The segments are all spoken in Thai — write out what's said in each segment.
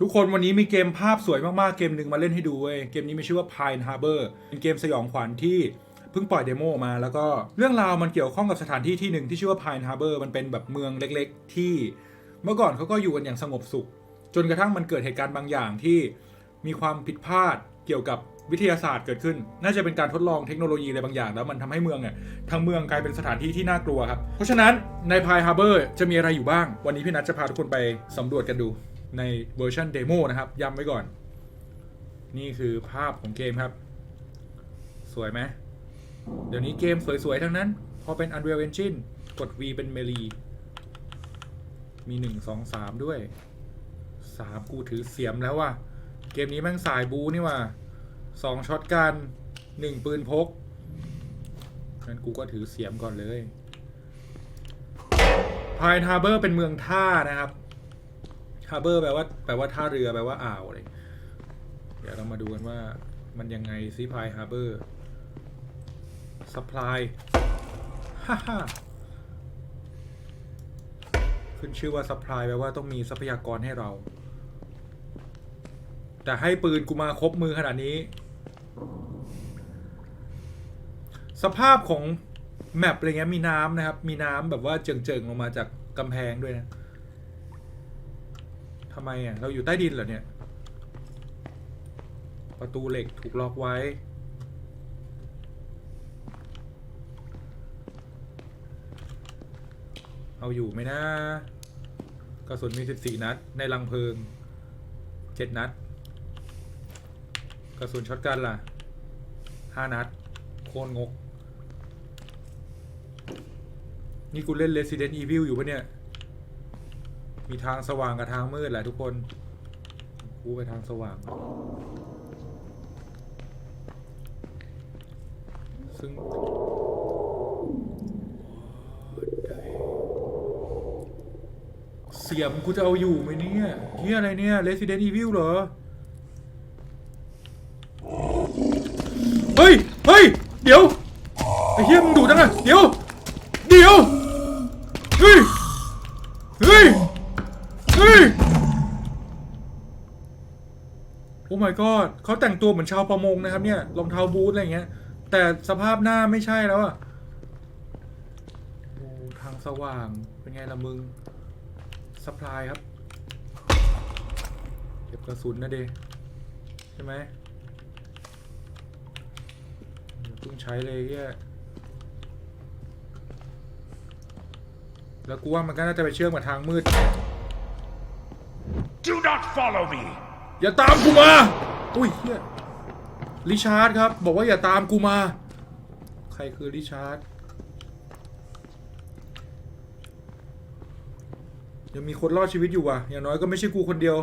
ทุกคนวันนี้มีเกมภาพสวยมาก ๆ เกมหนึ่งมาเล่นให้ดูเว้ยเกมนี้มีชื่อว่า Pine Harbor เป็นเกมสยองขวัญที่เพิ่งปล่อยเดโมออกมาแล้วก็เรื่องราวมันเกี่ยวข้องกับสถานที่ที่หนึ่งที่ชื่อว่า Pine Harbor มันเป็นแบบเมืองเล็ก ๆ ที่เมื่อก่อนเขาก็อยู่กันอย่างสงบสุข จนกระทั่งมันเกิดเหตุการณ์บางอย่างที่มีความผิดพลาดเกี่ยวกับวิทยาศาสตร์เกิดขึ้น น่าจะเป็นการทดลองเทคโนโลยีอะไรบางอย่าง แล้วมันทำให้เมืองเนี่ยทั้งเมืองกลายเป็นสถานที่ที่น่ากลัวครับ เพราะฉะนั้นใน Pine Harbor จะมีอะไรอยู่บ้าง วันนี้พี่นัทจะพาทุกคนไปสำรวจกันดู ในเวอร์ชันเดโมนะครับ ย้ำไว้ก่อน นี่คือภาพของเกมครับ สวยไหม เดี๋ยวนี้เกมสวย ๆ ทั้งนั้น พอเป็น Unreal Engine กด V เป็นเมลี มี1 2 3ด้วย3กูถือเสียมแล้วว่ะ เกมนี้แม่งสายบูนี่ว่ะ2ช็อตกัน1ปืนพกงั้นกูก็ถือเสียมก่อนเลย Pine Harbor เป็นเมืองท่านะครับ Harbor แปลว่าแปลว่าท่าเรือแปลว่าอ่าวอะไรเดี๋ยวเรามาดูกันว่ามันยังไงซิ Pine Harbor supply ฮ่าฮ่าขึ้นชื่อว่า supply แปลว่าต้องมีทรัพยากรให้เรา แต่ให้ปืนกูมาครบมือขนาดนี้ สภาพของแมปอะไรเงี้ยมีน้ำนะครับ มีน้ำแบบว่าเจิงๆลงมาจากกำแพงด้วยนะ ทำไมอะ เราอยู่ใต้ดินเหรอเนี่ย ประตูเหล็กถูกล็อกไว้ เอาอยู่ไหมนะ กระสุนมี14นัด ในลังเพลิง7นัด กระสุนช็อตกันล่ะ5นัด โคตรงก นี่กูเล่น Resident Evil อยู่ปะเนี่ย มีทางสว่างกับทางมืดแหละทุกคนกูไปทางสว่าง ซึ่งเสียมกูจะเอาอยู่ไหมเนี่ยเฮียอะไรเนี่ย Resident Evil เหรอ เฮ้ย เฮ้ย เดี๋ยว ไอ้เฮียมึงดูจังอะเดี๋ยว เดี๋ยว เฮ้ย เฮ้ย เฮ้ย โอ้ my god เขาแต่งตัวเหมือนชาวประมงนะครับเนี่ยรองเท้าบูทอะไรเงี้ย แต่สภาพหน้าไม่ใช่แล้วอะโอ้ทางสว่างเป็นไงละมึงสปายครับ เก็บกระสุนนะเดใช่ไหมเพิ่งใช้เลยเฮียแล้วกูว่ามันก็น่าจะไปเชื่อมกับทางมืด Do not follow me! อย่าตามกูมาอุ้ยเฮียริชาร์ดครับ บอกว่าอย่าตามกูมา ใครคือริชาร์ดยังมีคนรอดชีวิตอยู่ว่ะ อย่างน้อยก็ไม่ใช่กูคนเดียว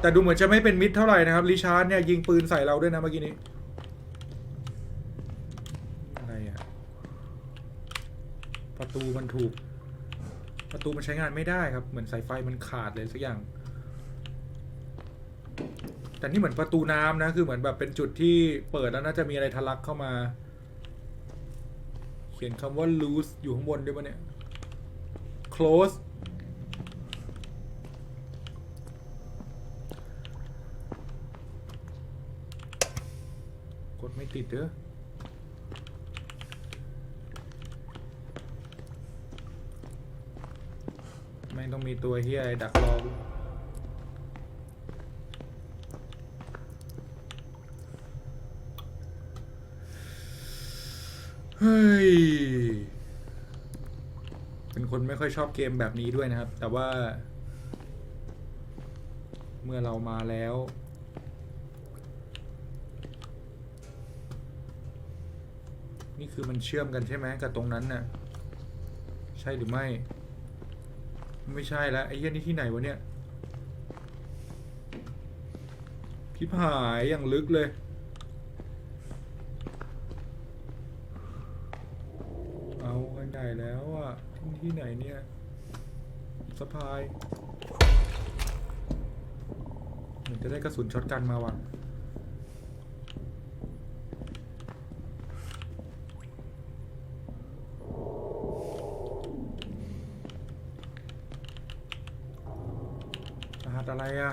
แต่ดูเหมือนจะไม่เป็นมิตรเท่าไหร่นะครับริชาร์ดเนี่ยยิงปืนใส่เราด้วยนะเมื่อกี้นี้อะไรอะประตูมันถูก ประตูมันใช้งานไม่ได้ครับ เหมือนสายไฟมันขาดเลยสักอย่าง แต่นี่เหมือนประตูน้ำนะ คือเหมือนแบบเป็นจุดที่เปิดแล้วน่าจะมีอะไรทะลักเข้ามา เขียนคำว่า loose อยู่ข้างบนด้วยปะเนี่ย close กดไม่ติดเด้อไม่งต้องมีตัวเฮียดักรอ เฮ้ย เป็นคนไม่ค่อยชอบเกมแบบนี้ด้วยนะครับ แต่ว่า เมื่อเรามาแล้ว นี่คือมันเชื่อมกันใช่ไหมกับตรงนั้นน่ะ ใช่หรือไม่ ไม่ใช่แล้วไอ้เหี้ยนี่ที่ไหนวะเนี่ยพิพายอย่างลึกเลย เอากั นใหญ่แล้วอะที่ที่ไหนเนี่ยสะพายเหมือนจะได้กระสุนช็อตกันมาว่ะรหัสอะไรอะไรอะ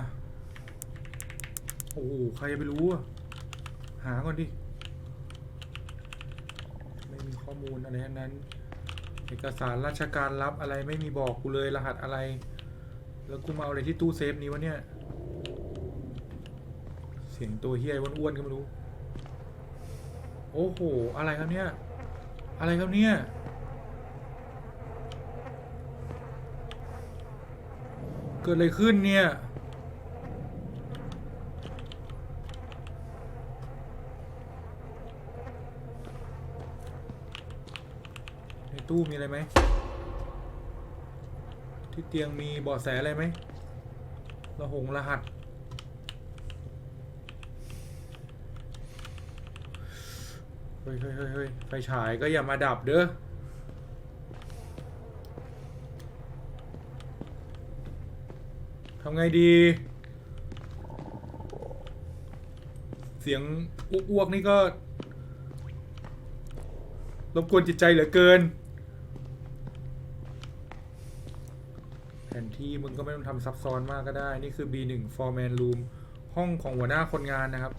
โอ้โห ใครจะไปรู้อะ หาก่อนดิ ไม่มีข้อมูลอะไรทั้งนั้น เอกสารราชการรับอะไรไม่มีบอกกูเลยรหัสอะไร แล้วกูมาเอาอะไรที่ตู้เซฟนี้วะเนี่ย เสียงตัวเฮียอ้วนๆก็ไม่รู้ โอ้โห อะไรครับเนี่ย อะไรครับเนี่ยเกิดอะไรขึ้นเนี่ย ตู้มีอะไรไหม ที่เตียงมีเบาะแสอะไรไหมระหงรหัส เฮ้ยเฮ้ยเฮ้ยไฟฉายก็อย่ามาดับเด้อทำไงดี เสียงอ้วกๆนี่ก็รบกวนจิตใจเหลือเกิน แผ นที่มึงก็ไม่ต้องทำซับซ้อนมากก็ได้ นี่คือ B1 Foreman Room ห้องของหัวหน้าคนงานนะครับ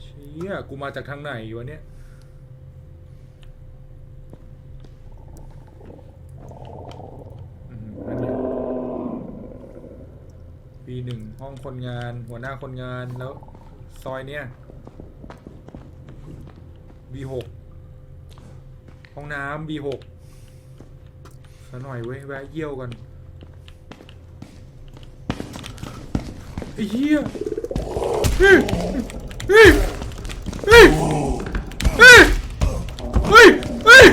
เชี่ย กูมาจากทางไหนวะเนี่ยอืมนั่นไง B1 ห้องคนงาน หัวหน้าคนงานแล้วซอยเนี้ย B6 ห้องน้ำ B6 สักหน่อยเว้ยแวะเยี่ยวกันไอ้เหี้ยเฮ้ยเฮ้ยเฮ้ยเฮ้ยเฮ้ยเฮ้ย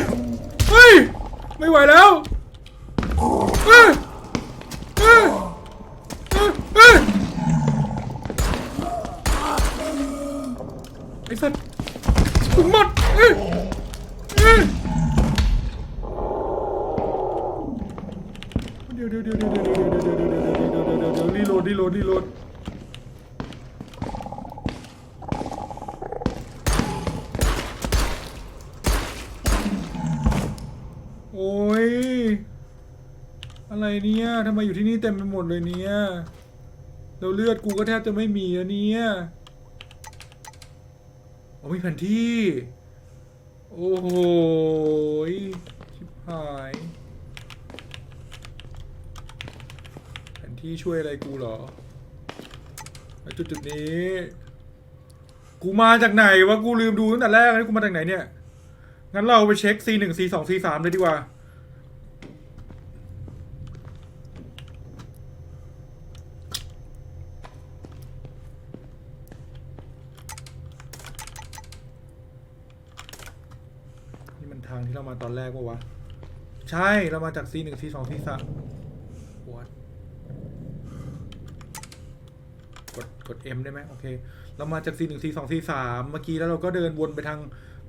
เฮ้ยไม่ไหวแล้วเฮ้เฮ้ยเฮ้ยเฮ้ยไอ้สัตว์ถึงหมดเฮ้ยเฮ้ย เดี๋ยวเดี๋ยวเดี๋ยวเดี๋ยวเดี๋ยวเดี๋ยวเดี๋ยวเดี๋ยวเดี๋ยวเดี๋ยวเดี๋ยวรีโหลดรีโหลดรีโหลดโอ้ยอะไรเนี่ยทำไมอยู่ที่นี่เต็มไปหมดเลยเนี่ยแล้วเลือดกูก็แทบจะไม่มีอะเนี่ยโอ้มีแผนที่ โอ้โหชิบหาย แผน ที่ช่วยอะไรกูเหรอจุดจุดๆนี้ กูมาจากไหนวะกูลืมดูตั้งแต่แรกเลยกูมาจากไหนเนี่ย งั้นเราไปเช็ค C หนึ่ง C สอง C สามเลยดีกว่า นี่มันทางที่เรามาตอนแรกปะวะ ใช่เรามาจาก C หนึ่ง C สอง C สาม What กดกด M ได้ไหมโอเค เรามาจาก C 1 C 2 C 3เมื่อกี้แล้วเราก็เดินวนไปทาง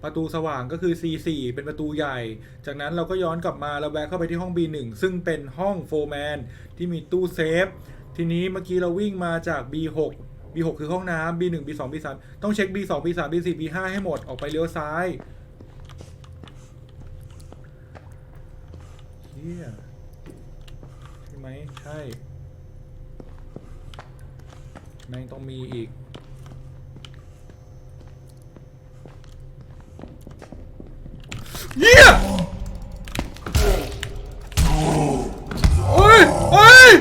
ประตูสว่างก็คือ C 4เป็นประตูใหญ่ จากนั้นเราก็ย้อนกลับมาเราแวะเข้าไปที่ห้อง B 1ซึ่งเป็นห้องโฟร์แมนที่มีตู้เซฟ ทีนี้เมื่อกี้เราวิ่งมาจาก B 6 B 6คือห้องน้ำ B 1 B 2 B 3ต้องเช็ค B 2 B 3 B 4 B 5ให้หมดออกไปเลี้ยวซ้ายเฮียใช่ไหมใช่ แม่งต้องมีอีก เยี่ยโอ้ยโอ้ย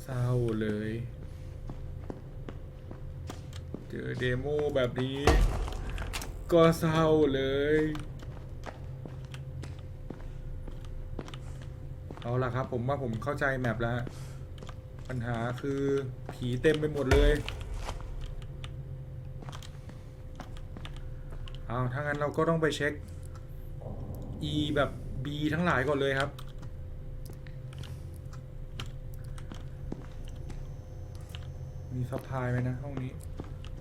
เศร้าเลย เจอเด โมแบบนี้ ก็เศร้าเลย เอาล่ะครับผมว่าผมเข้าใจแมปแล้ว ปัญหาคือผีเต็มไปหมดเลย เอาถ้างั้นเราก็ต้องไปเช็ค E แบบ B ทั้งหลายก่อนเลยครับมีซัพพลายไหมนะห้องนี้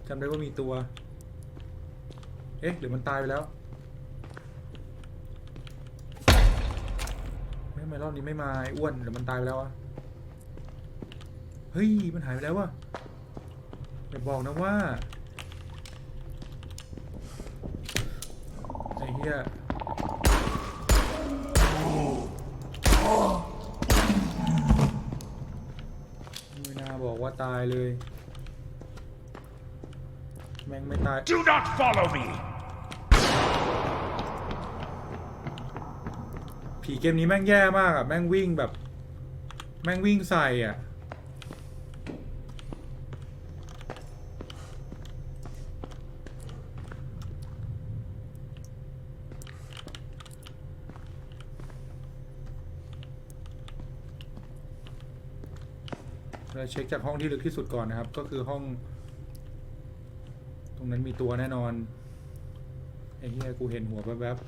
จำได้ว่ามีตัว เอ๊ะหรือมันตายไปแล้ว ไม่ทำไมรอบนี้ไม่มาไอ้อ้วนหรือมันตายไปแล้วอะเฮ้ย มันหายไปแล้ววะอย่าบอกนะว่า ไอ้เหี้ยไม่น่าบอกว่าตายเลย ไม่ตาย Do not follow me! ผีเกมนี้แม่งแย่มากอะแม่งวิ่งแบบ แม่งวิ่งใส่อะ เราเช็คจากห้องที่ลึกที่สุดก่อนนะครับ ก็คือห้องต รงนั้นมีตัวแน่นอน ไอ้เหี้ยกูเห็นหัวแวบๆ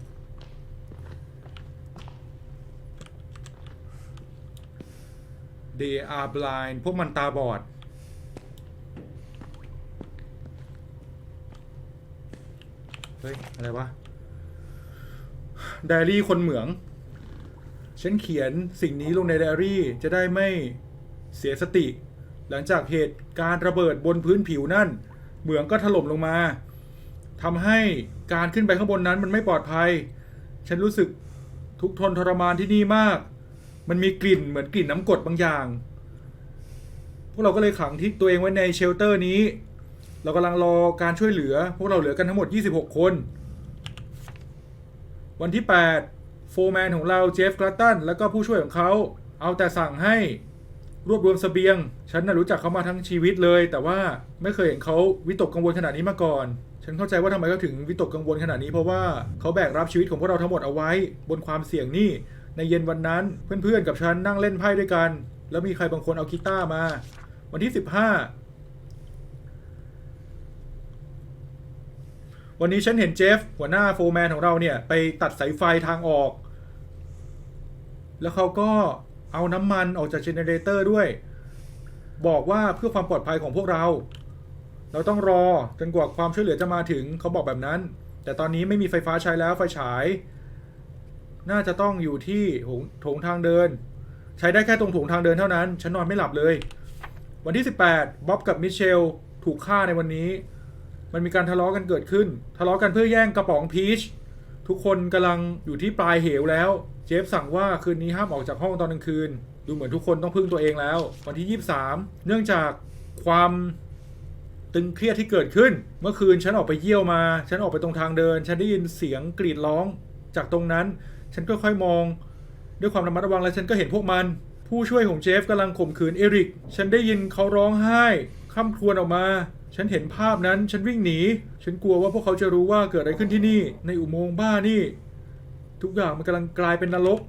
They are blind พวกมันตาบอด เฮ้ย อะไรวะ ไดอารี่คนเหมือง ฉันเขียนสิ่งนี้ลงในไดอารี่จะได้ไม่เสียสติ หลังจากเหตุการณ์ระเบิดบนพื้นผิวนั่น เหมืองก็ถล่มลงมาทำให้การขึ้นไปข้างบนนั้นมันไม่ปลอดภัย ฉันรู้สึกทุกทนทรมานที่นี่มาก มันมีกลิ่นเหมือนกลิ่นน้ำกรดบางอย่าง พวกเราก็เลยขังที่ตัวเองไว้ในเชลเตอร์นี้ เรากำลังรอการช่วยเหลือ พวกเราเหลือกันทั้งหมด 26 คน วันที่ 8 โฟร์แมนของเราเจฟกรัตตัน แล้วก็ผู้ช่วยของเขา เอาแต่สั่งให้ รวบรวมเสบียง ฉันน่ะรู้จักเขามาทั้งชีวิตเลย แต่ว่าไม่เคยเห็นเขาวิตกกังวลขนาดนี้มาก่อน ฉันเข้าใจว่าทำไมเขาถึงวิตกกังวลขนาดนี้เพราะว่าเขาแบกรับชีวิตของพวกเราทั้งหมดเอาไว้ บนความเสี่ยงนี่ ในเย็นวันนั้นเพื่อนๆกับฉันนั่งเล่นไพ่ด้วยกัน แล้วมีใครบางคนเอากีตาร์มา วันที่ 15 วันนี้ฉันเห็นเจฟหัวหน้าโฟร์แมนของเราเนี่ยไปตัดสายไฟทางออก แล้วเขาก็ เอาน้ำมันออกจากเจเนเรเตอร์ด้วย บอกว่าเพื่อความปลอดภัยของพวกเรา เราต้องรอจนกว่าความช่วยเหลือจะมาถึงเขาบอกแบบนั้น แต่ตอนนี้ไม่มีไฟฟ้าใช้แล้วไฟฉาย น่าจะต้องอยู่ที่โถงโถงทางเดิน ใช้ได้แค่ตรงโถงทางเดินเท่านั้นฉันนอนไม่หลับเลย วันที่ 18บ๊อบกับมิเชลถูกฆ่าในวันนี้ มันมีการทะเลาะกันเกิดขึ้น ทะเลาะกันเพื่อแย่งกระป๋องพีชทุกคนกำลังอยู่ที่ปลายเหวแล้ว เจฟสั่งว่าคืนนี้ห้ามออกจากห้องตอนกลางคืน ดูเหมือนทุกคนต้องพึ่งตัวเองแล้ว วันที่ 23 เนื่องจากความตึงเครียดที่เกิดขึ้น เมื่อคืนฉันออกไปเยี่ยวมา ฉันออกไปตรงทางเดิน ฉันได้ยินเสียงกรีดร้อง จากตรงนั้น ฉันก็ค่อยมอง ด้วยความระมัดระวังและฉันก็เห็นพวกมัน ผู้ช่วยของเจฟกำลังข่มขืนเอริก ฉันได้ยินเขาร้องไห้ข้ามครวญออกมา ฉันเห็นภาพนั้น ฉันวิ่งหนี ฉันกลัวว่าพวกเขาจะรู้ว่าเกิดอะไรขึ้นที่นี่ ในอุโมงค์บ้านี่ ทุกอย่างมันกำลังกลายเป็นนรก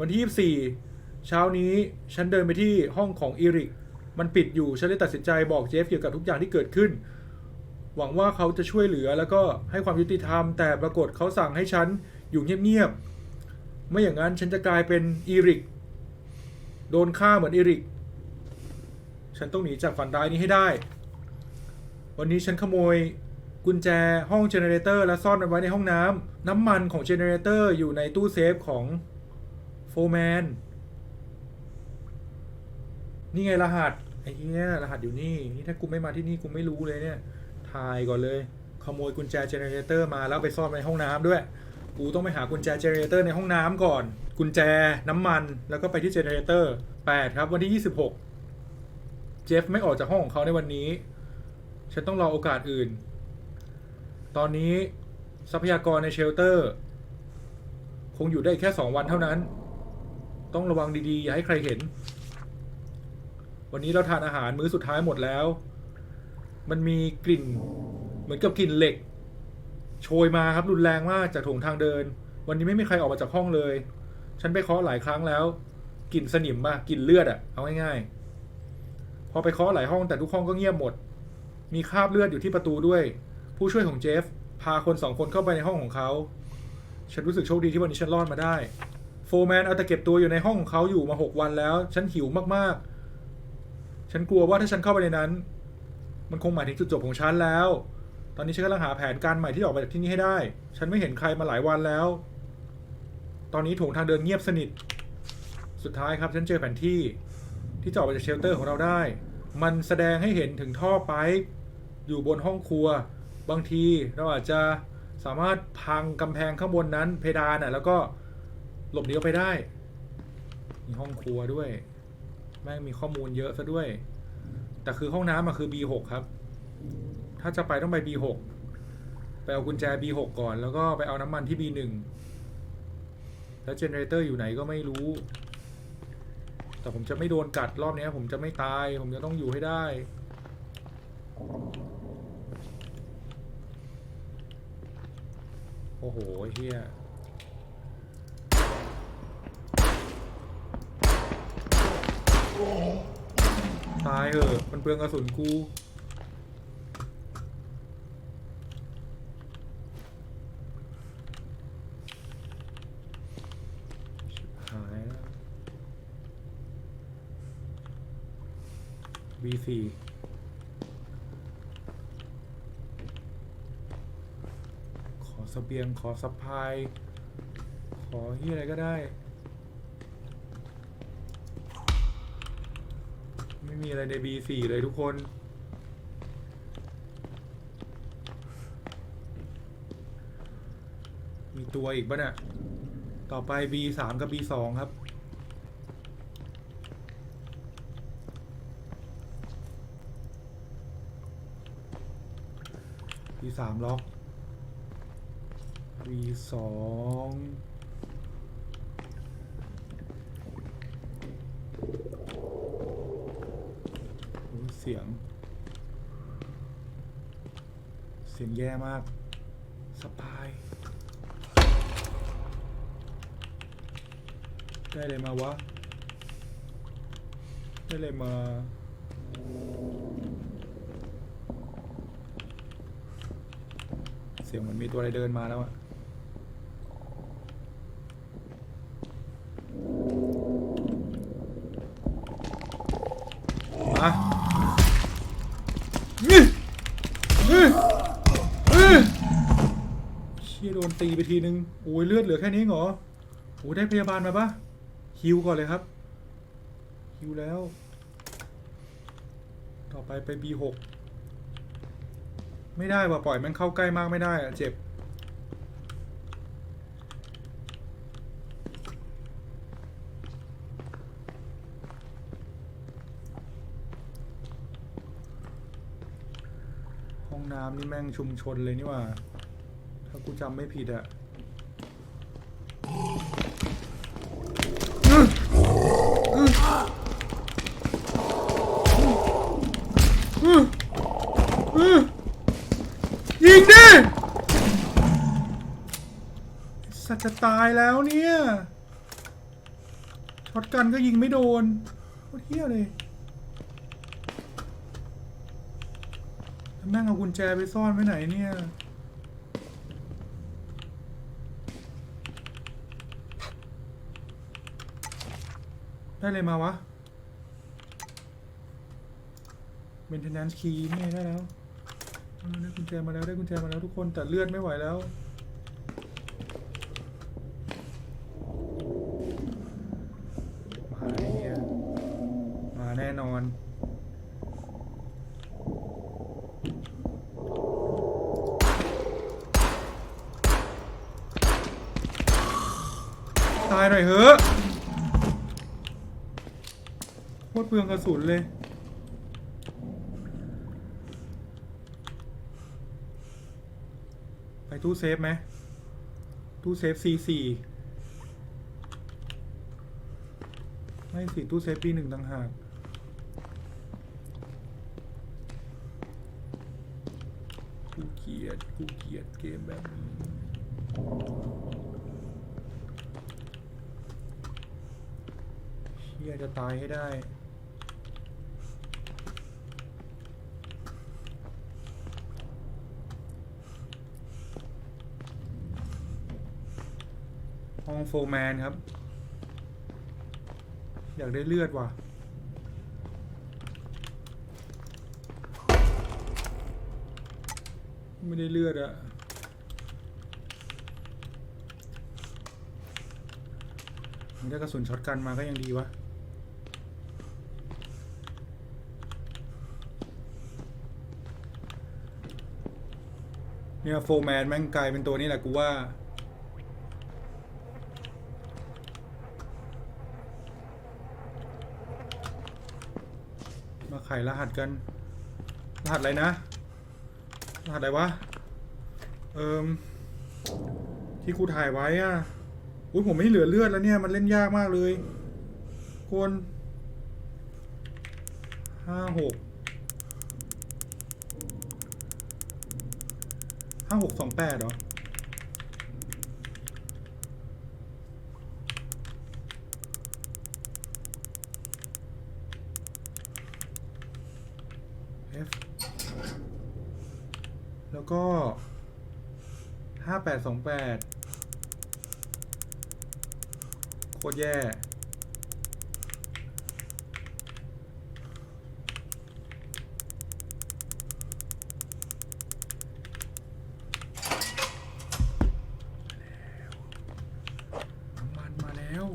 วันที่ 24 เช้านี้ฉันเดินไปที่ห้องของเอริก มันปิดอยู่ ฉันเลยตัดสินใจบอกเจฟเกี่ยวกับทุกอย่างที่เกิดขึ้น หวังว่าเขาจะช่วยเหลือแล้วก็ให้ความยุติธรรม แต่ปรากฏเขาสั่งให้ฉันอยู่เงียบๆ ไม่อย่างนั้นฉันจะกลายเป็นอีริก โดนฆ่าเหมือนอีริก ฉันต้องหนีจากฝันร้ายนี้ให้ได้ วันนี้ฉันขโมย กุญแจห้องเจเนเรเตอร์และซ่อนมันไว้ในห้องน้ำน้ำมันของเจเนเรเตอร์อยู่ในตู้เซฟของโฟร์แมนนี่ไงรหัสไอ้เนี้ยรหัสอยู่นี่นี่ถ้ากูไม่มาที่นี่กูไม่รู้เลยเนี่ยทายก่อนเลย ขโมยกุญแจเจเนเรเตอร์มาแล้วไปซ่อนไว้ในห้องน้ำด้วย กูต้องไปหากุญแจเจเนเรเตอร์ในห้องน้ำก่อน กุญแจน้ำมันแล้วก็ไปที่เจเนเรเตอร์8ครับวันที่ 26 เจฟไม่ออกจากห้องของเขาในวันนี้ ฉันต้องรอโอกาสอื่น ตอนนี้ทรัพยากรในเชลเตอร์ คงอยู่ได้แค่2วันเท่านั้น ต้องระวังดีๆ อย่าให้ใครเห็น วันนี้เราทานอาหารมื้อสุดท้ายหมดแล้ว มันมีกลิ่นเหมือนกับกลิ่นเหล็ก โชยมาครับรุนแรงมากจากโถงทางเดิน วันนี้ไม่มีใครออกมาจากห้องเลย ฉันไปเคาะหลายครั้งแล้วกลิ่นสนิมมากกลิ่นเลือดอะเอาง่ายๆพอไปเคาะหลายห้องแต่ทุกห้องก็เงียบหมด มีคราบเลือดอยู่ที่ประตูด้วย ผู้ช่วยของเจฟ พาคนสองคนเข้าไปในห้องของเขา ฉันรู้สึกโชคดีที่วันนี้ฉันรอดมาได้ โฟแมนเอาแต่เก็บตัวอยู่ในห้องของเขาอยู่มาหกวันแล้ว ฉันหิวมากๆ ฉันกลัวว่าถ้าฉันเข้าไปในนั้น มันคงหมายถึงจุดจบของฉันแล้ว ตอนนี้ฉันกำลังหาแผนการใหม่ที่ออกไปจากที่นี่ให้ได้ ฉันไม่เห็นใครมาหลายวันแล้ว ตอนนี้โถงทางเดินเงียบสนิท สุดท้ายครับฉันเจอแผนที่ที่จะออกมาจากเชลเตอร์ของเราได้ มันแสดงให้เห็นถึงท่อไปป์อยู่บนห้องครัว บางทีเราอาจจะสามารถพังกำแพงข้างบนนั้นเพดานน่ะแล้วก็หลบหนีออกไปได้ มีห้องครัวด้วย แม่งมีข้อมูลเยอะซะด้วย แต่คือห้องน้ำอะคือ B6 ครับ ถ้าจะไปต้องไป B6 ไปเอากุญแจ B6 ก่อน แล้วก็ไปเอาน้ำมันที่ B1 แล้วเจเนเรเตอร์อยู่ไหนก็ไม่รู้ แต่ผมจะไม่โดนกัดรอบนี้ผมจะไม่ตาย ผมจะต้องอยู่ให้ได้ โอ้โหเฮียตายเหอะมันเปลืองกระสุนกูหายแล้ว B4 ขอ สเสบียงขอสะพาย ขอที่อะไรก็ได้ ไม่มีอะไรใน B4 เลยทุกคนมีตัวอีกปะเนี่ย ต่อไป B3 กับ B2 ครับ B3 ล็อก B2 โอ้เสียง เสียงแย่มาก สปาย ได้เลยมาวะ ได้เลยมาเสียงเหมือนมีตัวอะไรเดินมาแล้วอะมาอื้ออื้ออื้อเชี่ยโดน ตีไปทีนึงโอ้ยเลือดเหลือแค่นี้เหรอโอ้ได้พยาบาลมาปะฮิวก่อนเลยครับฮิวแล้ว ต่อไปไป B6 ไม่ได้ว่ะปล่อยมันเข้าใกล้มากไม่ได้อะเจ็บ ห้องน้ำนี่แม่งชุมชนเลยนี่ว่า ถ้ากูจำไม่ผิดอะยิงดิสัตว์จะตายแล้วเนี่ยช็อตกันก็ยิงไม่โดนโคตรเฮี้ยเลยแล้วแม่งเอากุญแจไปซ่อนไว้ไหนเนี่ย ได้เลยมาวะ maintenance key นี่ได้แล้วเออได้กุญแจมาแล้วได้กุญแจมาแล้วทุกคนแต่เลือดไม่ไหวแล้วมาไอ้เหี้ยมาแน่นอนตายหน่อยเถอะโคตร เปลืองกระสุนเลย ไปตู้เซฟไหมตู้เซฟ C4 ไม่สิตู้เซฟ B1 ต่างหากกูเกียดกูเกียดเกมแบบนี้เชี่ยจะตายให้ได้ ห้องโฟแมนครับ อยากได้เลือดว่ะ ไม่ได้เลือดอะไม่ได้กระสุนช็อตกันมาก็ยังดีวะเนี่ยโฟแมนแม่งกลายเป็นตัวนี้แหละกูว่า ขรหัสกัน รหัสอะไรนะ รหัสอะไรวะ เอิมที่กูถ่ายไว้อะอุ้ยผมไม่เหลือเลือดแล้วเนี่ย มันเล่นยากมากเลยคนห้าหกห้าหกสองแปดเหรอ แล้วก็ห้าแปดสองแปดโคตรแย่ น้ำมันมาแล้ว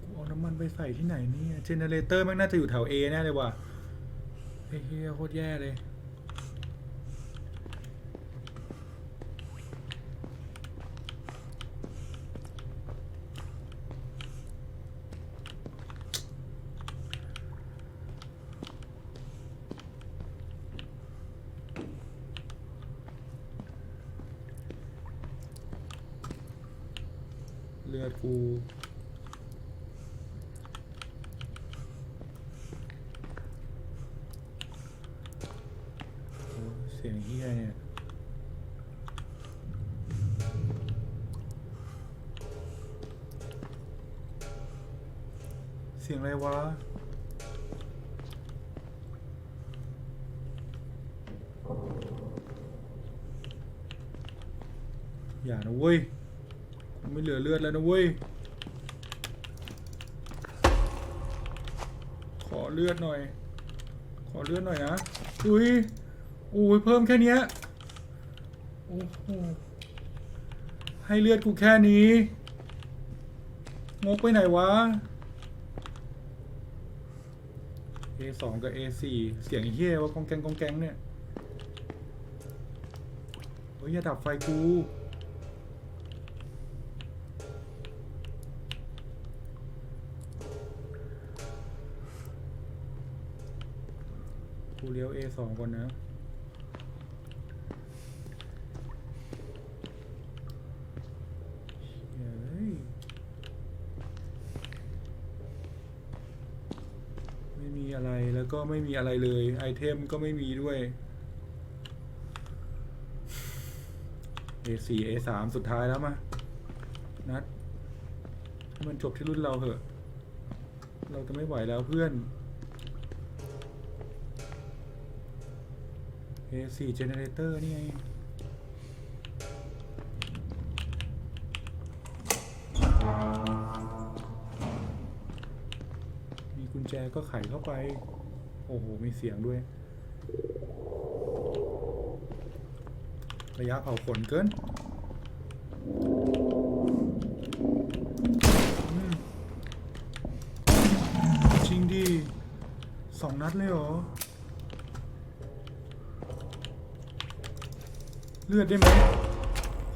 กูเอาน้ำมันไปใส่ที่ไหนเนี่ย เจเนเรเตอร์แม่งน่าจะอยู่แถว A แน่เลยว่ะเฮ้ยเหี้ยโคตรแย่เลย ลือดกูเสียงเฮียเนี่ยเสียงอะไรวะ อย่านะเว้ยกูไม่เหลือเลือด แล้วนะเว้ย ขอเลือดหน่อย ขอเลือดหน่อยนะ อุ้ยอุ้ยเพิ่มแค่เนี้ย โอ้โห ให้เลือดกูแค่นี้ งกไปไหนวะ A2 กับ A4 เสียงเฮี้ยวะกองแกงกองแกงเนี่ย เฮ้ยอย่าดับไฟกู ลี้ยว A2 ก่อนนะไม่มีอะไรแล้วก็ไม่มีอะไรเลย ไอเทมก็ไม่มีด้วย A4 A3 สุดท้ายแล้วมา นัดให้มันจบที่รุ่นเราเหอะ เราจะไม่ไหวแล้วเพื่อน A4 Generator นี่ไงมีกุญแจก็ไขเข้าไป โอ้โห มีเสียงด้วย ระยะเผาขนเกินจริงดิสองนัดเลยเหรอ เลือดได้ไหม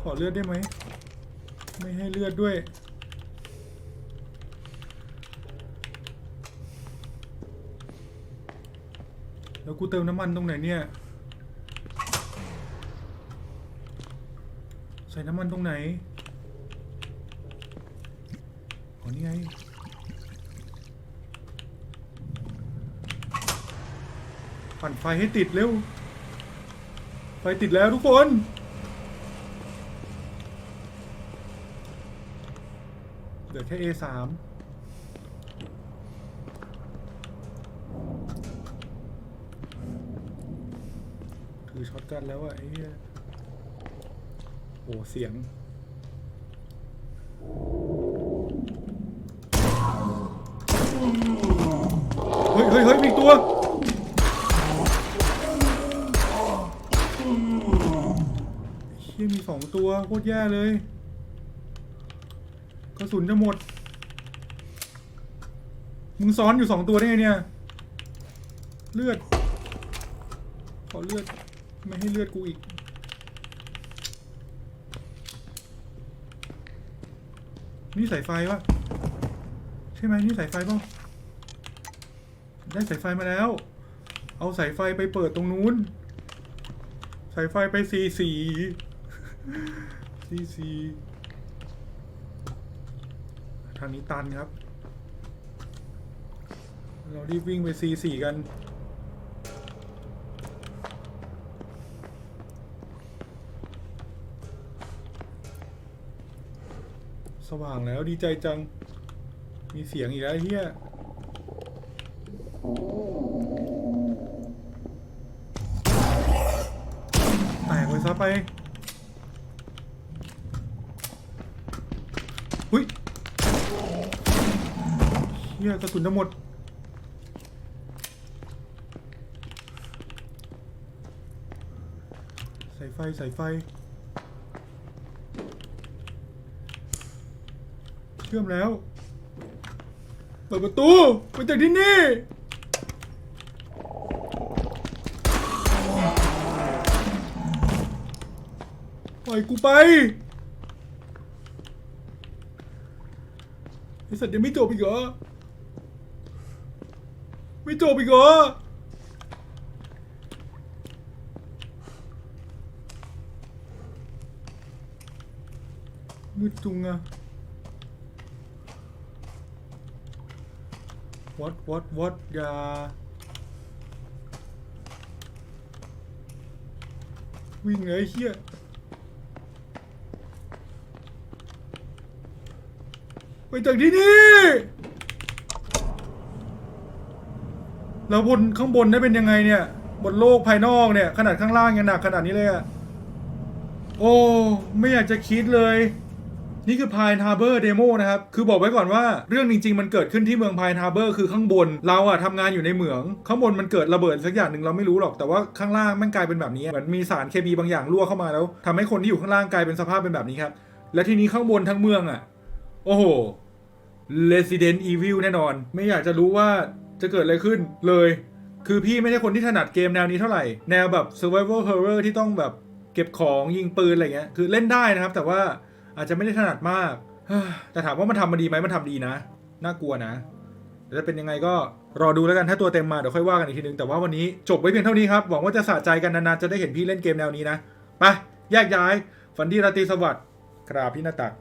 ขอเลือดได้ไหม ไม่ให้เลือดด้วย แล้วกูเติมน้ำมันตรงไหนเนี่ย ใส่น้ำมันตรงไหนอ๋อนี่ไงปั่นไฟให้ติดเร็ว ไฟติดแล้วทุกคน เดี๋ยวแค่ A3 ถือช็อตกันแล้วอะไอ้เหี้ยโอ้เสียง องตัวโคตรแย่เลยกระสุนจะหมด มึงซ้อนอยู่สองตัวได้ไงเนี่ย เลือด ขอเลือด ไม่ให้เลือดกูอีก นี่สายไฟวะใช่ไหมนี่สายไฟป่ะได้สายไฟมาแล้ว เอาสายไฟไปเปิดตรงนู้น สายไฟไปสีสี ซีซีทางนี้ตันครับ เรารีบวิ่งไปซีสี่กันสว่างแล้วดีใจจัง มีเสียงอีกแล้วเฮียแตกไปซะไปหุ้ย เฮียกระสุนทั้งหมด สายไฟสายไฟ เชื่อมแล้ว เปิดประตูไปจากที่นี่ปล่อยกูไปไอสัตว์ยังไม่จบอีกเหรอ ไม่จบอีกเหรอมืดจุงอะวัดวัดวัดยาวิ่งเลยไอ้เฮียไปจากที่นี่ แล้วบนข้างบนได้เป็นยังไงเนี่ย บนโลกภายนอกเนี่ย ขนาดข้างล่างยังหนักขนาดนี้เลยอะโอ้ไม่อยากจะคิดเลย นี่คือ Pine Harbor Demo นะครับ คือบอกไว้ก่อนว่าเรื่องจริง ๆ มันเกิดขึ้นที่เมือง Pine Harbor คือข้างบน เราอะทำงานอยู่ในเหมือง ข้างบนมันเกิดระเบิดสักอย่างหนึ่งเราไม่รู้หรอกแต่ว่าข้างล่างมันกลายเป็นแบบนี้เหมือนมีสารเคมีบางอย่างรั่วเข้ามาแล้วทำให้คนที่อยู่ข้างล่างกลายเป็นสภาพเป็นแบบนี้ครับและทีนี้ข้างบนทั้งเมืองอะโอ้โห Resident Evil แน่นอน ไม่อยากจะรู้ว่า จะเกิดอะไรขึ้นเลย คือพี่ไม่ใช่คนที่ถนัดเกมแนวนี้เท่าไหร่ แนวแบบ survival horror ที่ต้องแบบเก็บของยิงปืนอะไรเงี้ย คือเล่นได้นะครับ แต่ว่าอาจจะไม่ได้ถนัดมาก แต่ถามว่ามันทำมาดีไหมมันทำดีนะ น่ากลัวนะแต่จะเป็นยังไงก็รอดูแล้วกันถ้าตัวเต็มมาเดี๋ยวค่อยว่ากันอีกทีนึงแต่ว่าวันนี้จบไว้เพียงเท่านี้ครับ หวังว่าจะสะใจกันนานๆจะได้เห็นพี่เล่นเกมแนวนี้นะ ไป แยกย้าย ฝันดีราตรีสวัสดิ์กราบพี่หน้าตัก